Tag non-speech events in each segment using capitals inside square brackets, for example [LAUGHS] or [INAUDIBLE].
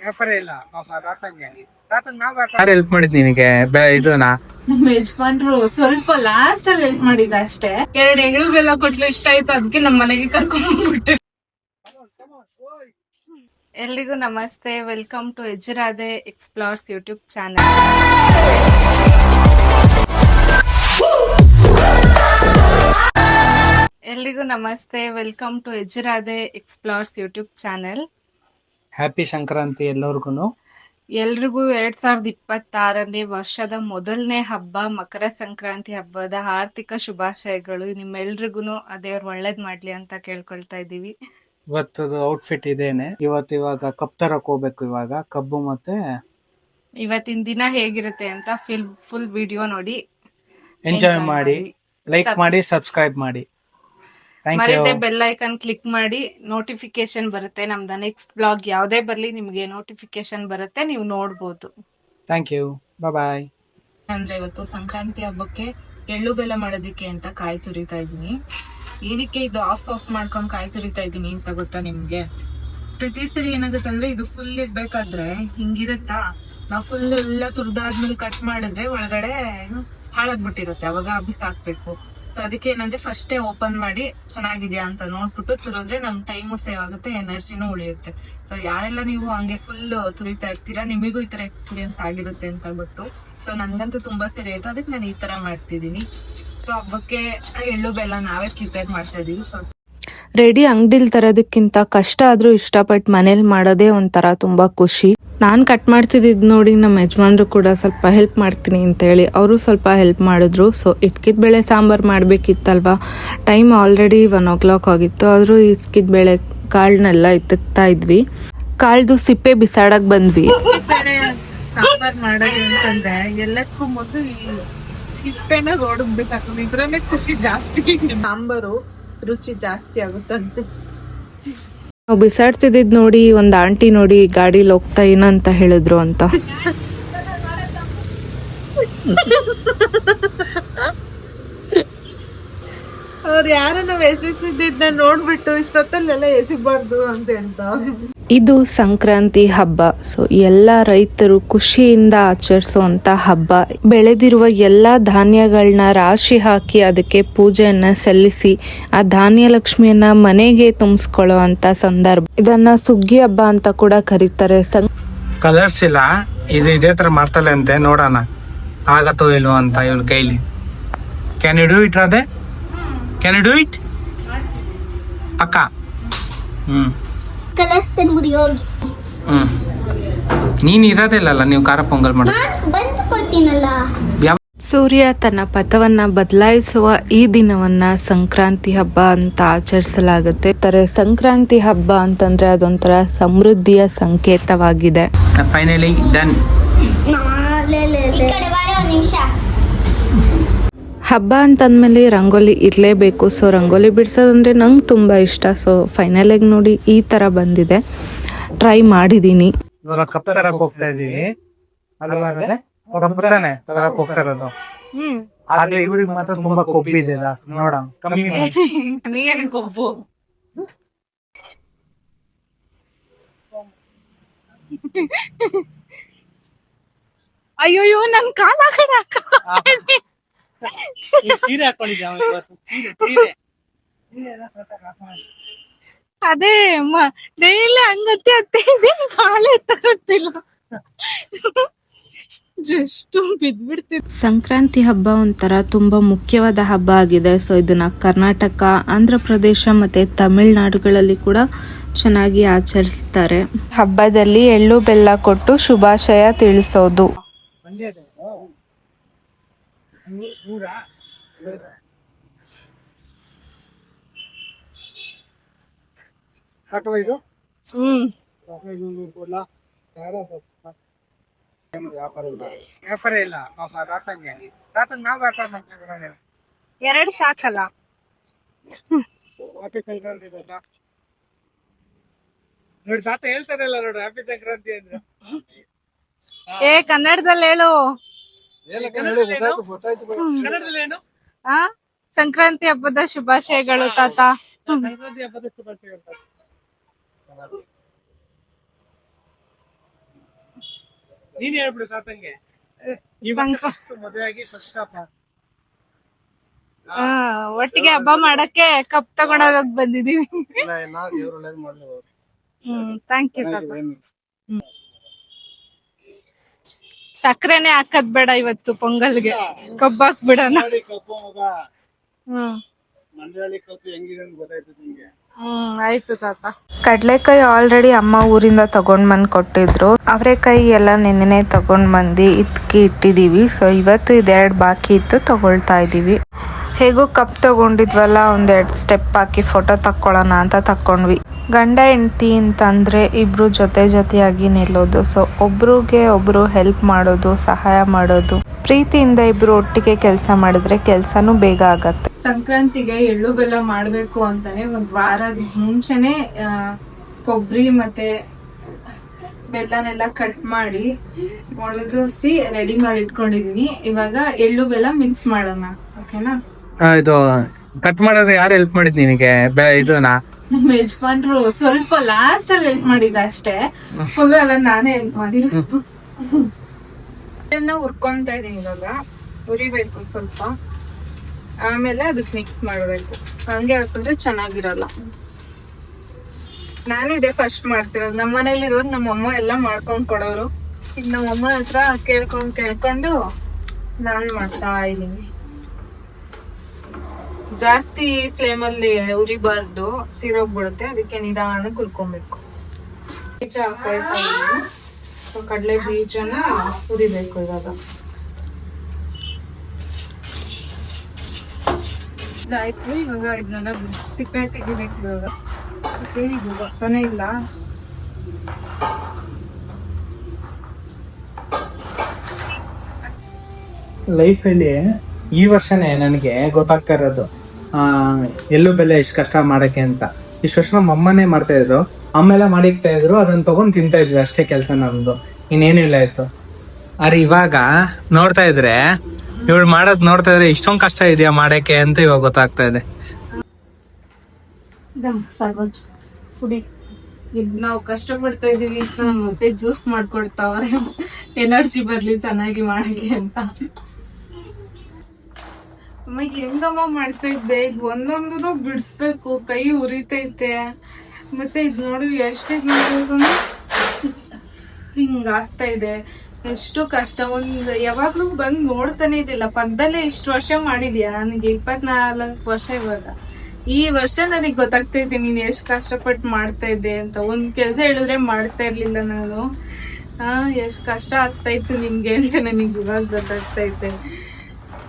ವ್ಯಾಪಾರ ಇಲ್ಲ. ಹೆಲ್ಪ್ ಮಾಡಿದ್ ನಿನಗೆ? ಇದನ್ನ ನಮ್ಮ ಯಜಮಾನ್ರು ಸ್ವಲ್ಪ ಲಾಸ್ಟ್ ಅಲ್ಲಿ ಹೆಲ್ಪ್ ಮಾಡಿದ ಅಷ್ಟೇ. ಎರಡ್ ಎಗಳು ಬೆಲ್ಲ ಕೊಟ್ಲು ಇಷ್ಟ ಆಯ್ತು ಅದಕ್ಕೆ ನಮ್ಮ ಮನೆಗೆ ಕರ್ಕೊಂಡ್ಬಿಟ್ಟೆ ಎಲ್ರಿಗೂ ನಮಸ್ತೆ. ವೆಲ್ಕಮ್ ಟು ಎಜರಾದೆ ಎಕ್ಸ್ಪ್ಲೋರ್ಸ್ ಯೂಟ್ಯೂಬ್ ಚಾನಲ್ ಎಲ್ರಿಗೂ ನಮಸ್ತೆ. Welcome to ಎಜರಾದೆ explores YouTube channel happy Sankranti ಎಲ್ಲರಿಗೂ ಎಲ್ರಿಗೂ ಎರಡ್ ಸಾವಿರದ ಇಪ್ಪತ್ತಾರನೇ ವರ್ಷದ ಮೊದಲನೇ ಹಬ್ಬ ಮಕರ ಸಂಕ್ರಾಂತಿ ಹಬ್ಬದ ಆರ್ಥಿಕ ಶುಭಾಶಯಗಳು. ನಿಮ್ಮೆಲ್ರಿಗೂ ಆ ದೇವ್ರು ಒಳ್ಳೇದ್ ಮಾಡ್ಲಿ ಅಂತ ಕೇಳ್ಕೊಳ್ತಾ ಇದೀವಿ ಇವತ್ತದು ಔಟ್ಫಿಟ್ ಇದೇನೆ. ಇವತ್ತು ಇವಾಗ ಕಪ್ ತರಕ್ ಹೋಗ್ಬೇಕು ಇವಾಗ. ಕಬ್ಬು ಮತ್ತೆ ಇವತ್ತಿನ ದಿನ ಹೇಗಿರುತ್ತೆ ಅಂತ ಫಿಲ್ ಫುಲ್ ವಿಡಿಯೋ ನೋಡಿ. ಎಂಜಾಯ್ ಮಾಡಿ. ಲೈಕ್ ಮಾಡಿ ಸಬ್ಸ್ಕ್ರೈಬ್ ಮಾಡಿ. ಯು ಬೆಲ್ ಐಕನ್ ಕ್ಲಿಕ್ ಮಾಡಿ ನೋಟಿಫಿಕೇಶನ್ ಬರುತ್ತೆ. ನಮ್ದು ನೆಕ್ಸ್ಟ್ ಬ್ಲಾಗ್ ಯಾವ್ದೇ ಬರ್ಲಿ ನಿಮ್ಗೆ ನೋಟಿಫಿಕೇಶನ್ ಬರುತ್ತೆ ನೀವು ನೋಡ್ಬೋದು. ಥ್ಯಾಂಕ್ ಯು ಬಾಯ್ ಅಂದ್ರೆ ಇವತ್ತು ಸಂಕ್ರಾಂತಿ ಹಬ್ಬಕ್ಕೆ ಎಳ್ಳು ಬೆಲ್ಲ ಮಾಡೋದಕ್ಕೆ ಅಂತ ಕಾಯಿ ತುರಿತಾ ಇದೀನಿ ಏನಕ್ಕೆ ಇದು ಆಫ್ ಆಫ್ ಮಾಡ್ಕೊಂಡು ಕಾಯಿ ತುರಿತಾ ಇದೀನಿ ಅಂತ ಗೊತ್ತಾ ನಿಮ್ಗೆ? ಪ್ರತಿ ಸರಿ ಏನಾಗುತ್ತೆ ಅಂದ್ರೆ ಇದು ಫುಲ್ ಇರ್ಬೇಕಾದ್ರೆ ಹಿಂಗಿರುತ್ತಾ? ನಾವು ಫುಲ್ ಎಲ್ಲ ತುರ್ದಾದ್ಮೇಲೆ ಕಟ್ ಮಾಡಿದ್ರೆ ಒಳಗಡೆ ಹಾಳಾಗ್ಬಿಟ್ಟಿರುತ್ತೆ. ಅವಾಗ ಬಿಸಾಕ್ಬೇಕು. ಸೊ ಅದಕ್ಕೆ ಏನಂದ್ರೆ ಫಸ್ಟೇ ಓಪನ್ ಮಾಡಿ ಚೆನ್ನಾಗಿದ್ಯಾ ಅಂತ ನೋಡ್ಬಿಟ್ಟು ತುರಿದ್ರೆ ನಮ್ ಟೈಮು ಸೇವ್ ಆಗುತ್ತೆ ಎನರ್ಜಿನೂ ಉಳಿಯುತ್ತೆ. ಸೊ ಯಾರೆಲ್ಲ ನೀವು ಹಂಗೆ ಫುಲ್ ತುರಿತಾ ಇರ್ತೀರಾ, ನಿಮಗೂ ಈ ತರ ಎಕ್ಸ್ಪೀರಿಯನ್ಸ್ ಆಗಿರುತ್ತೆ ಅಂತ ಗೊತ್ತು. ಸೊ ನನ್ಗಂತೂ ತುಂಬಾ ಸರಿ ಆಯ್ತು. ಅದಕ್ಕೆ ನಾನು ಈ ತರ ಮಾಡ್ತಿದೀನಿ ಸೊ ಹಬ್ಬಕ್ಕೆ ಎಳ್ಳು, ಬೆಲ್ಲ ನಾವೇ ಪ್ರಿಪೇರ್ ಮಾಡ್ತಾ ಇದೀವಿ ಸೊ ರೆಡಿ ಅಂಗಡಿಲ್ ತರೋದಕ್ಕಿಂತ ಕಷ್ಟ ಆದ್ರೂ ಇಷ್ಟಪಟ್ಟು ಮನೇಲಿ ಮಾಡೋದೇ ಒಂಥರ ತುಂಬಾ ಖುಷಿ. ನಾನ್ ಕಟ್ ಮಾಡ್ತಿದ್ದಿದ್ ನೋಡಿ ನಮ್ಮ ಯಜಮಾನ್ರು ಕೂಡ ಸ್ವಲ್ಪ ಹೆಲ್ಪ್ ಮಾಡ್ತೀನಿ ಅಂತ ಹೇಳಿ ಅವರು ಸ್ವಲ್ಪ ಹೆಲ್ಪ್ ಮಾಡಿದ್ರು. ಸೊ ಇದ್ಕಿದ್ ಬೇಳೆ ಸಾಂಬಾರ್ ಮಾಡ್ಬೇಕಿತ್ತಲ್ವಾ? Time already one o'clock ಆಗಿತ್ತು. ಆದ್ರೂ ಇಸ್ಕಿದ್ ಬೇಳೆ ಕಾಳನ್ನೆಲ್ಲ ಎತ್ತಕ್ತಾ ಇದ್ವಿ. ಕಾಳ್ದು ಸಿಪ್ಪೆ ಬಿಸಾಡಕ್ ಬಂದ್ವಿ. ಸಾಂಬಾರ್ ಮಾಡೋದು ಅಂತಂದ್ರೆ ಎಲ್ಲಕ್ಕೂ ಮೊದಲು ಸಿಪ್ಪೆನ ರೋಡ್ ಬಿಸಾಕೋದು ಇದ್ರನ್ನೇ ಖುಷಿ ಜಾಸ್ತಿ. ಸಾಂಬಾರು ರುಚಿ ಜಾಸ್ತಿ ಆಗುತ್ತಂತೆ. ನಾವು ಬಿಸಾಡ್ತಿದ್ದಿದ್ ನೋಡಿ ಒಂದ್ ಆಂಟಿ ನೋಡಿ ಗಾಡಿಲಿ ಹೋಗ್ತಾ ಏನಂತ ಹೇಳಿದ್ರು ಅಂತ. [LAUGHS] ಅವ್ರು ಯಾರನ್ನ ಎಸಿಸಿದ್ದ ನೋಡ್ಬಿಟ್ಟು ಇಷ್ಟೊತ್ತಲ್ಲೆಲ್ಲ ಎಸಿಬಾರ್ದು ಅಂತ ಅಂತ ಇದು ಸಂಕ್ರಾಂತಿ ಹಬ್ಬ. ಸೊ ಎಲ್ಲ ರೈತರು ಖುಷಿಯಿಂದ ಆಚರಿಸುವಂತ ಹಬ್ಬ. ಬೆಳೆದಿರುವ ಎಲ್ಲ ಧಾನ್ಯಗಳನ್ನ ರಾಶಿ ಹಾಕಿ ಅದಕ್ಕೆ ಪೂಜೆಯನ್ನ ಸಲ್ಲಿಸಿ ಆ ಧಾನ್ಯ ಲಕ್ಷ್ಮಿಯನ್ನ ಮನೆಗೆ ತುಂಬಿಸ್ಕೊಳ್ಳೋ ಅಂತ ಸಂದರ್ಭ. ಇದನ್ನ ಸುಗ್ಗಿ ಹಬ್ಬ ಅಂತ ಕೂಡ ಕರೀತಾರೆ. ಸಂ ಕಲರ್ಸ್ ಇಲ್ಲ. ಇದು ಇದೇ ತರ ಮಾಡ್ತಾಳೆ ಅಂತೆ. ನೋಡೋಣ. ಆಗತ್ತೋ ಇಲ್ವೋ ಅಂತ ಇವನ್ ಕೈಲಿ. Can you do it Radhe can you do it ಪಕ್ಕ ಹ್ಮ್. ಕಲಸನ್ ಗುಡಿ ಹೋಗಿ. ಹ್ಮ್. ನೀನು ಇರೋದಿಲ್ಲಲ್ಲ ನೀವು ಖಾರ ಪೊಂಗಲ್ ಮಾಡೋದು. ಬಂದು ಕೊಡ್ತೀನಲ್ಲ. ಸೂರ್ಯ ತನ್ನ ಪಥವನ್ನ ಬದಲಾಯಿಸುವ ಈ ದಿನವನ್ನ ಸಂಕ್ರಾಂತಿ ಹಬ್ಬ ಅಂತ ಆಚರಿಸಲಾಗುತ್ತೆ. ತರ ಸಂಕ್ರಾಂತಿ ಹಬ್ಬ ಅಂತಂದ್ರೆ ಅದೊಂಥರ ಸಮೃದ್ಧಿಯ ಸಂಕೇತವಾಗಿದೆ. ಫೈನಲಿ ಡನ್ ನಿಮಿಷ. ಹಬ್ಬ ಅಂತಂದಮೇಲೆ ರಂಗೋಲಿ ಇರಲೇಬೇಕು. ಸೊ ರಂಗೋಲಿ ಬಿಡ್ಸೋದಂದ್ರೆ ನಂಗೆ ತುಂಬ ಇಷ್ಟ. ಸೊ ಫೈನಲಾಗಿ ನೋಡಿ ಈ ಥರ ಬಂದಿದೆ. ಟ್ರೈ ಮಾಡಿದ್ದೀನಿ ಹೋಗ್ತಾ ಹೋಗ್ತಾ ಇರೋದು. ಆದ್ರೆ ಇವ್ರಿಗೆ ಮಾತ್ರ ತುಂಬಾ ಕೊಬ್ಬಿದೆ ನೋಡ ಕಮ್ಮಿ ಕೊಬ್ಬು? ಅಯ್ಯೋ ನನ್ ಕಾಲ ಈ ಸೀರೆ ಹಾಕೊಂಡಿದ್ದೆ. ಅದೇ ಡೈಲಿ ಹಂಗತ್ತೆ ಅತ್ತೆ ಕಾಲೇ ಜಸ್ಟ್ ಸಂಕ್ರಾಂತಿ ಹಬ್ಬ ಒಂಥರ ತುಂಬಾ ಮುಖ್ಯವಾದ ಹಬ್ಬ ಆಗಿದೆ. ಸೊ ಇದನ್ನ ಕರ್ನಾಟಕ ಆಂಧ್ರ ಪ್ರದೇಶ ಮತ್ತೆ ತಮಿಳುನಾಡುಗಳಲ್ಲಿ ಕೂಡ ಚೆನ್ನಾಗಿ ಆಚರಿಸ್ತಾರೆ. ಹಬ್ಬದಲ್ಲಿ ಎಳ್ಳು ಬೆಲ್ಲ ಕೊಟ್ಟು ಶುಭಾಶಯ ತಿಳಿಸೋದು. ಇದೆ. ಹಾಕುವ ಹ್ಮ್. ವ್ಯಾಪಾರ ಇಲ್ಲ. ಪಾಪ ತಾತಂಗೆ ತಾತಂಗ್ ನಾವ್ ವ್ಯಾಪಾರ ಮಾಡ್ತೀವಿ ಎರಡು ಸಾಕಲ್ಲ. ಹ್ಯಾಪಿ ಸಂಕ್ರಾಂತಿ ತಾತ. ನೋಡಿ ತಾತ ಹೇಳ್ತಾರಲ್ಲ ನೋಡಿ ಹ್ಯಾಪಿ ಸಂಕ್ರಾಂತಿ ಅಂದ್ರೆ. ಏ ಕನ್ನಡದಲ್ಲಿ ಹೇಳು. ಕನ್ನಡದಲ್ಲಿ ಏನು? ಕನ್ನಡದಲ್ಲಿ ಏನು? ಆ? ಸಂಕ್ರಾಂತಿ ಹಬ್ಬದ ಶುಭಾಶಯಗಳು ತಾತ. ನೀನ್ ಹೇಳ್ಬಿಡು ತಾತಂಗೆ. ಮದುವೆಯಾಗಿ ಫಸ್ಟ್ ಆ, ಒಟ್ಟಿಗೆ ಹಬ್ಬ ಮಾಡಕ್ಕೆ ಕಪ್ ತಗೊಂಡೋಗಕ್ ಬಂದಿದೀವಿ ಹ್ಮ್ ಥ್ಯಾಂಕ್ ಯು ತಾತ. ಸಕ್ಕರೆನೆ ಹಾಕದ್ ಬೇಡ ಇವತ್ತು ಪೊಂಗಲ್ಗೆ. ಕಬ್ಬಾಕ್ ಬಿಡೋಣ. ಹ್ಮ್ ಹ್ಮ್ ಆಯ್ತು ತಾತ. ಕಡ್ಲೆಕಾಯಿ ಆಲ್ರೆಡಿ ಅಮ್ಮ ಊರಿಂದ ತಗೊಂಡ್ ಬಂದ್ ಕೊಟ್ಟಿದ್ರು. ಅವರೆಕಾಯಿ ಎಲ್ಲ ನೆನ್ನೆನೆ ತಗೊಂಡ್ ಬಂದು ಇದ್ಕಿ ಇಟ್ಟಿದೀವಿ. ಸೊ ಇವತ್ತು ಇದೆರಡು ಬಾಕಿ ಇತ್ತು ತಗೊಳ್ತಾ ಇದೀವಿ. ಹೇಗೂ ಕಪ್ ತಗೊಂಡಿದ್ವಲ್ಲ ಒಂದೆರಡು ಸ್ಟೆಪ್ ಹಾಕಿ ಫೋಟೋ ತಕ್ಕೊಳ್ಳೋಣ ಅಂತ ತಕೊಂಡ್ವಿ ಗಂಡ ಹೆಂಡತಿ ಅಂತಂದ್ರೆ ಇಬ್ರು ಜೊತೆ ಜೊತೆಯಾಗಿ ನಿಲ್ಲೋದು. ಸೊ ಒಬ್ರಿಗೆ ಒಬ್ರು ಹೆಲ್ಪ್ ಮಾಡೋದು ಸಹಾಯ ಮಾಡೋದು. ಪ್ರೀತಿಯಿಂದ ಇಬ್ರು ಒಟ್ಟಿಗೆ ಕೆಲಸ ಮಾಡಿದ್ರೆ ಕೆಲ್ಸಾನು ಬೇಗ ಆಗತ್ತೆ. ಸಂಕ್ರಾಂತಿಗೆ ಎಳ್ಳು ಬೆಲ್ಲ ಮಾಡ್ಬೇಕು ಅಂತಾನೆ ಒಂದ್ ವಾರದ ಮುಂಚೆನೆ ಕೊಬ್ಬರಿ ಮತ್ತೆ ಬೆಲ್ಲನೆಲ್ಲ ಕಟ್ ಮಾಡಿ ಒಣಗಿಸಿ ರೆಡಿ ಮಾಡಿ ಇಟ್ಕೊಂಡಿದೀನಿ. ಇವಾಗ ಎಳ್ಳು ಬೆಲ್ಲ ಮಿಕ್ಸ್ ಮಾಡೋಣ ಓಕೆನಾ ಇದು ಕಟ್ ಮಾಡೋದು ಯಾರು ಹೆಲ್ಪ್ ಮಾಡಿದ್ ನಿನಗೆ? ಬೆ- ಇದನ್ನ? ನಮ್ಮ ಯಜಮಾನ್ರು ಸ್ವಲ್ಪ ಲಾಸ್ಟ್ ಅಲ್ಲಿ ಹೆಲ್ಪ್ ಮಾಡಿದ ಅಷ್ಟೇ. ಫುಲ್ ಎಲ್ಲ ನಾನೇ ಹೆಲ್ಪ್ ಮಾಡಿರೋದು. ಇದನ್ನ ಹುರ್ಕೊಂತ ಇದೀನಿ ಇವಾಗ. ಹುರಿಬೇಕು ಸ್ವಲ್ಪ. ಆಮೇಲೆ ಅದಕ್ಕೆ ಮಿಕ್ಸ್ ಮಾಡಬೇಕು. ಹಂಗೆ ಹಾಕೊಂಡ್ರೆ ಚೆನ್ನಾಗಿರಲ್ಲ. ನಾನಿದೆ ಫಸ್ಟ್ ಮಾಡ್ತಿರೋದು. ನಮ್ಮ ಮನೇಲಿ ಇರೋದು ನಮ್ಮ ಅಮ್ಮ ಎಲ್ಲ ಮಾಡ್ಕೊಂಡ್ ಕೊಡೋರು. ಈಗ ನಮ್ಮ ಅಮ್ಮ ಹತ್ರ ಕೇಳ್ಕೊಂಡ್ ಕೇಳ್ಕೊಂಡು ನಾನು ಮಾಡ್ತಾ ಇದೀನಿ. ಜಾಸ್ತಿ ಫ್ಲೇಮ್ ಅಲ್ಲಿ ಉರಿಬಾರ್ದು ಸೀದೋಗ್ಬಿಡುತ್ತೆ. ಅದಕ್ಕೆ ನಿಧಾನ ಕುಲ್ಕೊಬೇಕು. ಬೀಜ ಸೊ, ಕಡಲೆ ಬೀಜನ ಉರಿಬೇಕು ಇವಾಗ. ಆಯ್ತು. ಇವಾಗ ಇದನ್ನೆಲ್ಲ ಸಿಪ್ಪೆ ತೆಗಿಬೇಕು ಇವಾಗ. ಏನಿದು ಬರ್ತಾನೆ ಇಲ್ಲ. ಲೈಫಲ್ಲಿ ಈ ವರ್ಷನೇ ನನಗೆ ಗೊತ್ತಾಗ್ತಾ ಇರೋದು. ಎಲ್ಲೂ ಬೆಲೆ ಇಷ್ಟು ಕಷ್ಟ ಮಾಡಕ್ಕೆ ಅಂತ. ಇಷ್ಟು ವರ್ಷ ನಮ್ಮ ಅಮ್ಮನೇ ಮಾಡ್ತಾ ಇದ್ರು. ಅಮ್ಮೆಲ್ಲ ಮಾಡಿಕ್ತಾ ಇದ್ರು ಅದನ್ನ ತಗೊಂಡ್ ತಿಂತಾ ಇದ್ವಿ ಅಷ್ಟೇ ಕೆಲಸ ನಮ್ದು. ಇನ್ನೇನು ಇಲ್ಲ ಇತ್ತು ಅರೆ ಇವಾಗ ನೋಡ್ತಾ ಇದ್ರೆ ಇವಳು ಮಾಡೋದ್ ನೋಡ್ತಾ ಇದ್ರೆ ಇಷ್ಟೊಂದ್ ಕಷ್ಟ ಇದೆಯಾ ಮಾಡಕ್ಕೆ ಅಂತ ಇವಾಗ ಗೊತ್ತಾಗ್ತಾ ಇದೆ. ನಾವು ಕಷ್ಟ ಪಡ್ತಾ ಇದೀವಿ ಮತ್ತೆ ಜ್ಯೂಸ್ ಮಾಡ್ಕೊಡ್ತಾವ್ರೆ. ಎನರ್ಜಿ ಬರ್ಲಿ ಚೆನ್ನಾಗಿ ಮಾಡಕ್ಕೆ ಅಂತ. ಅಮ್ಮ, ಹೆಂಗಮ್ಮ ಮಾಡ್ತಾ ಇದ್ದೆ? ಇದು ಒಂದೊಂದು ಬಿಡಿಸ್ಬೇಕು. ಕೈ ಉರಿತೈತೆ. ಮತ್ತೆ ಇದು ನೋಡು, ಎಷ್ಟೇ ಹಿಂಗ ಆಗ್ತಾ ಇದೆ. ಎಷ್ಟು ಕಷ್ಟ. ಒಂದ್ ಯಾವಾಗ್ಲೂ ಬಂದ್ ನೋಡ್ತಾನೆ ಇದಿಲ್ಲ ಪಕ್ಕದಲ್ಲೇ ಇಷ್ಟು ವರ್ಷ ಮಾಡಿದ್ಯಾ? ನನಗೆ ಇಪ್ಪತ್ನಾಲ್ಕು ವರ್ಷ ಇವಾಗ. ಈ ವರ್ಷ ನನಗೆ ಗೊತ್ತಾಗ್ತೈತೆ ನೀನ್ ಎಷ್ಟು ಕಷ್ಟಪಟ್ಟು ಮಾಡ್ತಾ ಇದ್ದೆ ಅಂತ. ಒಂದ್ ಕೆಲಸ ಹೇಳಿದ್ರೆ ಮಾಡ್ತಾ ಇರ್ಲಿಲ್ಲ ನಾನು. ಆ, ಎಷ್ಟು ಕಷ್ಟ ಆಗ್ತಾ ಇತ್ತು ನಿಮ್ಗೆ ಅಂತ ನನಗೆ ಇವಾಗ ಗೊತ್ತಾಗ್ತೈತೆ ನನಗೆ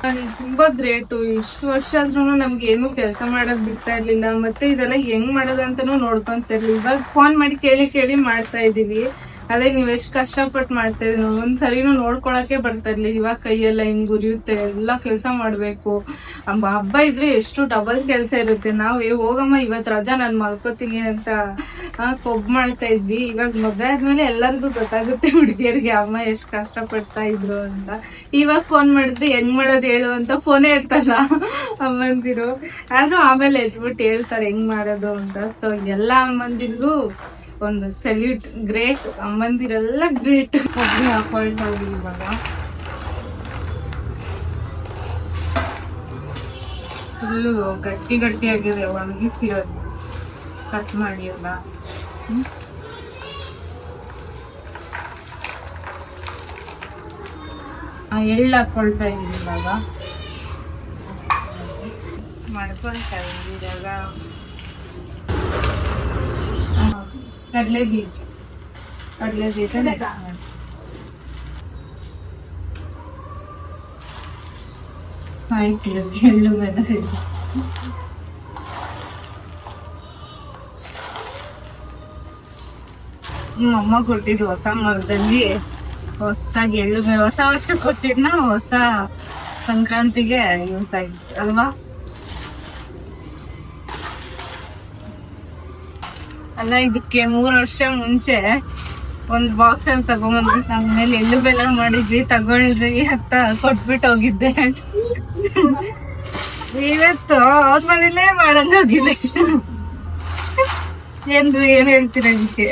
ತುಂಬಾ ಗ್ರೇಟು ಇಷ್ಟು ವರ್ಷ ಆದ್ರೂ ನಮ್ಗೆ ಏನು ಕೆಲಸ ಮಾಡೋದ್ ಬಿಡ್ತಾ ಇರ್ಲಿಲ್ಲ. ಮತ್ತೆ ಇದೆಲ್ಲ ಹೆಂಗ್ ಮಾಡೋದಂತಾನು ನೋಡ್ಕೊಂತ ಇರ್ಲಿಲ್ಲ ಇವಾಗ ಫೋನ್ ಮಾಡಿ ಕೇಳಿ ಕೇಳಿ ಮಾಡ್ತಾ ಇದೀವಿ. ಅದೇ ನೀವ್ ಎಷ್ಟ್ ಕಷ್ಟಪಟ್ಟು ಮಾಡ್ತಾ ಇದ್ರಿ ಒಂದ್ಸರಿನೂ ನೋಡ್ಕೊಳಕ್ಕೆ ಬರ್ತಾ ಇರ್ಲಿಲ್ಲ. ಇವಾಗ ಕೈಯೆಲ್ಲ ಹಿಂಗ್ ಉರಿಯುತ್ತೆ, ಎಲ್ಲ ಕೆಲಸ ಮಾಡ್ಬೇಕು. ಅಮ್ಮ ಹಬ್ಬ ಇದ್ರೆ ಎಷ್ಟು ಡಬಲ್ ಕೆಲಸ ಇರುತ್ತೆ. ನಾವು, ಏ, ಹೋಗಮ್ಮ, ಇವತ್ ರಜಾ, ನಾನ್ ಮಲ್ಕೋತೀನಿ ಅಂತ ಕೊಬ್ ಮಾಡ್ತಾ ಇದ್ವಿ. ಇವಾಗ ಮದ್ವೆ ಆದ್ಮೇಲೆ ಎಲ್ಲರಿಗೂ ಗೊತ್ತಾಗುತ್ತೆ ಹುಡುಗಿಯರಿಗೆ, ಅಮ್ಮ, ಎಷ್ಟ್ ಕಷ್ಟ ಪಡ್ತಾ ಇದ್ರು ಅಂತ. ಇವಾಗ ಫೋನ್ ಮಾಡಿದ್ರೆ, ಹೆಂಗ್ ಮಾಡೋದು ಹೇಳು ಅಂತ ಫೋನೇ ಇರ್ತಲ್ಲ ಅಮ್ಮಂದಿರು. ಆದ್ರೂ ಆಮೇಲೆ ಎದ್ಬಿಟ್ಟು ಹೇಳ್ತಾರೆ, ಹೆಂಗ್ ಮಾಡೋದು ಅಂತ. ಸೊ ಎಲ್ಲಾ ಅಮ್ಮಂದಿರ್ಗೂ ಒಂದು ಸೆಲ್ಯೂಟ್ ಗ್ರೇಟ್ ಅಮ್ಮಂದಿರೆಲ್ಲ ಗ್ರೇಟ್ ಒಬ್ಬರು ಹಾಕೊಳ್ತಾ ಇದ್ವಿ ಇವಾಗ. ಫುಲ್ಲು ಗಟ್ಟಿ ಗಟ್ಟಿ ಆಗಿದೆ ಒಣಗಿಸಿರೋದು ಕಟ್ ಮಾಡಿ ಎಲ್ಲ. ಎಳ್ಳು ಹಾಕೊಳ್ತಾ ಇದ್ದೀವಿ ಇವಾಗ. ಮಾಡ್ಕೊಳ್ತಾ ಇದ್ದೀವಿ ಇವಾಗ. ಕಡ್ಲೆ ಬೀಜ. ಕಡ್ಲೆ ಬೀಜ ಆಯ್ತು ಎಳ್ಳು ಬೆಲ್ಲ ಹ್ಮ್, ಅಮ್ಮ ಕೊಟ್ಟಿದ್ದು ಹೊಸ ಮರದಲ್ಲಿ ಹೊಸದಾಗಿ ಎಳ್ಳು ಬೆ- ಹೊಸ ವರ್ಷ ಕೊಟ್ಟಿದ್ನ ಹೊಸ ಸಂಕ್ರಾಂತಿಗೆ ಯೂಸ್ ಆಯ್ತು ಅಲ್ವಾ? ಅಲ್ಲ ಇದಕ್ಕೆ ಮೂರು ವರ್ಷ ಮುಂಚೆ ಒಂದ್ ಬಾಕ್ಸ್ ಅಲ್ಲಿ ತಗೊಂಬಂದ್ಬಿಟ್ಟು ಮೇಲೆ ಎಳ್ಳು ಬೆಲ್ಲ ಮಾಡಿದ್ವಿ ತಗೊಳ್ರಿ ಅಂತ ಕೊಟ್ಬಿಟ್ಟು ಹೋಗಿದ್ದೆ. ಇವತ್ತು ಅವ್ರ ಮನೇಲೇ ಮಾಡಂಗ ಹೋಗಿದೆ. ಎಂದು ಏನ್ ಹೇಳ್ತೀರ ಇದಕ್ಕೆ?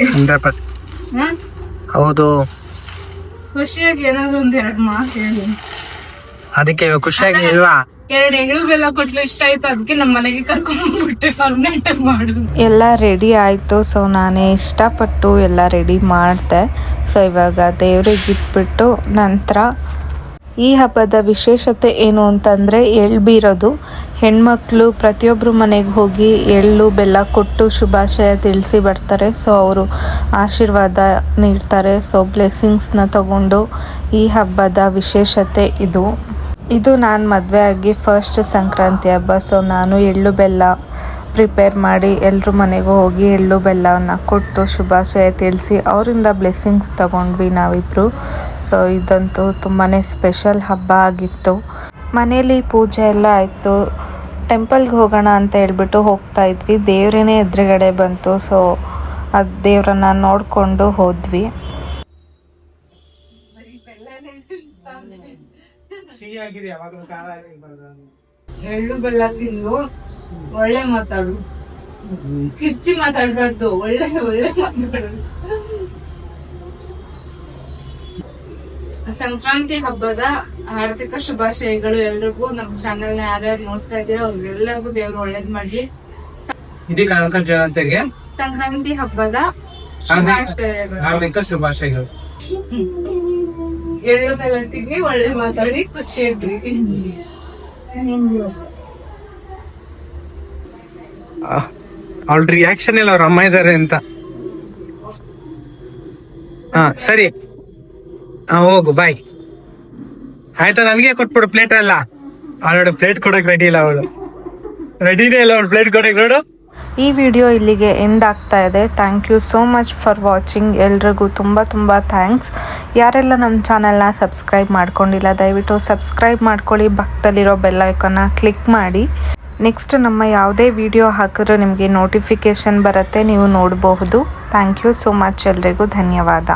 ಹೌದು. ಖುಷಿಯಾಗಿ ಏನಾದ್ರು ಒಂದ್ ಎರಡ್ ಮಾತು ಹೇಳಿ. ಅದಕ್ಕೆ ಖುಷಿಯಾಗಿ ಇಲ್ವಾ? ಎರಡ್ ಎಳ್ಳು ಬೆಲ್ಲ ಕೊಟ್ಲು ಇಷ್ಟ ಆಯ್ತು, ಅದಕ್ಕೆ ನಮ್ಮ ಮನೆಗೆ ಕರ್ಕೊಂಡ್ಬಿಟ್ಟೆ ಪರ್ಮನೆಂಟ್ ಆಗಿ ಮಾಡು. ಎಲ್ಲ ರೆಡಿ ಆಯಿತು. ಸೊ ನಾನೇ ಇಷ್ಟಪಟ್ಟು ಎಲ್ಲ ರೆಡಿ ಮಾಡಿದೆ. ಸೊ ಇವಾಗ ದೇವ್ರಿಗೆ ಇಟ್ಬಿಟ್ಟು ನಂತರ ಈ ಹಬ್ಬದ ವಿಶೇಷತೆ ಏನು ಅಂತಂದರೆ ಎಳ್ಳು ಬೀರೋದು ಹೆಣ್ಮಕ್ಳು ಪ್ರತಿಯೊಬ್ಬರು ಮನೆಗೆ ಹೋಗಿ ಎಳ್ಳು, ಬೆಲ್ಲ ಕೊಟ್ಟು ಶುಭಾಶಯ ತಿಳಿಸಿ ಬರ್ತಾರೆ. ಸೊ ಅವರು ಆಶೀರ್ವಾದ ನೀಡ್ತಾರೆ. ಸೊ ಬ್ಲೆಸ್ಸಿಂಗ್ಸ್ನ ತಗೊಂಡು ಈ ಹಬ್ಬದ ವಿಶೇಷತೆ ಇದು. ಇದು ನಾನು ಮದುವೆ ಆಗಿ ಫಸ್ಟ್ ಸಂಕ್ರಾಂತಿ ಹಬ್ಬ ಸೊ ನಾನು ಎಳ್ಳು ಬೆಲ್ಲ ಪ್ರಿಪೇರ್ ಮಾಡಿ ಎಲ್ಲರ ಮನೆಗೂ ಹೋಗಿ ಎಳ್ಳು ಬೆಲ್ಲವನ್ನು ಕೊಟ್ಟು ಶುಭಾಶಯ ತಿಳಿಸಿ ಅವರಿಂದ ಬ್ಲೆಸ್ಸಿಂಗ್ಸ್ ತಗೊಂಡ್ವಿ ನಾವಿಬ್ಬರು ಸೊ ಇದಂತೂ ತುಂಬಾ ಸ್ಪೆಷಲ್ ಹಬ್ಬ ಆಗಿತ್ತು. ಮನೇಲಿ ಪೂಜೆ ಎಲ್ಲ ಆಯಿತು. ಟೆಂಪಲ್ಗೆ ಹೋಗೋಣ ಅಂತ ಹೇಳ್ಬಿಟ್ಟು ಹೋಗ್ತಾ ಇದ್ವಿ. ದೇವ್ರೇ ಎದುರುಗಡೆ ಬಂತು ಸೊ ಅದು ದೇವ್ರನ್ನ ನೋಡಿಕೊಂಡು ಹೋದ್ವಿ. ಸಿಹಿಯಾಗಿದೆ ಯಾವಾಗಲೂ ಖಾರ ಎಳ್ಳು ಬೆಲ್ಲ ತಿಂದು ಒಳ್ಳೆ ಮಾತಾಡು. ಕಿರ್ಚಿ ಮಾತಾಡ್ಬಾರ್ದು ಒಳ್ಳೆ ಒಳ್ಳೆ ಮಾತಾಡು. ಸಂಕ್ರಾಂತಿ ಹಬ್ಬದ ಆರ್ಥಿಕ ಶುಭಾಶಯಗಳು ಎಲ್ರಿಗೂ. ನಮ್ ಚಾನೆಲ್ನ ಯಾರ್ಯಾರು ನೋಡ್ತಾ ಇದೀರೋ ಅವ್ರಿಗೆಲ್ಲರಿಗೂ ದೇವ್ರು ಒಳ್ಳೇದ್ ಮಾಡ್ಲಿ. ಇಡೀ ಕನಕ ಜನತೆಗೆ ಸಂಕ್ರಾಂತಿ ಹಬ್ಬದ ಶುಭಾಶಯಗಳು. ಹಾರ್ದಿಕ ಶುಭಾಶಯಗಳು. ಎಳ್ಳು ಬೆಲ್ಲ ತಿಂದು ಒಳ್ಳೆ ಮಾತಾಡಿ ಖುಷಿಯಾಗ್ರಿ ಅವಳ ರಿಯಾಕ್ಷನ್ ಇಲ್ಲ ಅವ್ರ ಅಮ್ಮ ಇದಾರೆ ಅಂತ. ಹಾ, ಸರಿ. ಹಾ, ಹೋಗು ಬಾಯ್ ಆಯ್ತಾ, ನನಗೆ ಕೊಟ್ಬಿಡು ಪ್ಲೇಟ್ ಅಲ್ಲ ಅವಳು ಪ್ಲೇಟ್ ಕೊಡಕ್ ರೆಡಿ ಇಲ್ಲ ಅವಳು. ರೆಡಿನೇ ಇಲ್ಲ ಅವಳು ಪ್ಲೇಟ್ ಕೊಡಕ್ ನೋಡು. ಈ ವಿಡಿಯೋ ಇಲ್ಲಿಗೆ ಎಂಡ್ ಆಗ್ತಾ ಇದೆ. Thank you so much for watching ಎಲ್ರಿಗೂ ತುಂಬ ತುಂಬ ಥ್ಯಾಂಕ್ಸ್ ಯಾರೆಲ್ಲ ನಮ್ಮ ಚಾನಲ್ನ ಸಬ್ಸ್ಕ್ರೈಬ್ ಮಾಡ್ಕೊಂಡಿಲ್ಲ, ದಯವಿಟ್ಟು ಸಬ್ಸ್ಕ್ರೈಬ್ ಮಾಡ್ಕೊಳ್ಳಿ. ಪಕ್ಕದಲ್ಲಿರೋ ಬೆಲ್ಲೈಕನ್ನ ಕ್ಲಿಕ್ ಮಾಡಿ. ನೆಕ್ಸ್ಟ್ ನಮ್ಮ ಯಾವುದೇ ವಿಡಿಯೋ ಹಾಕಿದ್ರೂ ನಿಮಗೆ ನೋಟಿಫಿಕೇಷನ್ ಬರುತ್ತೆ, ನೀವು ನೋಡಬಹುದು. ಥ್ಯಾಂಕ್ ಯು ಸೋ ಮಚ್ ಎಲ್ರಿಗೂ. ಧನ್ಯವಾದ.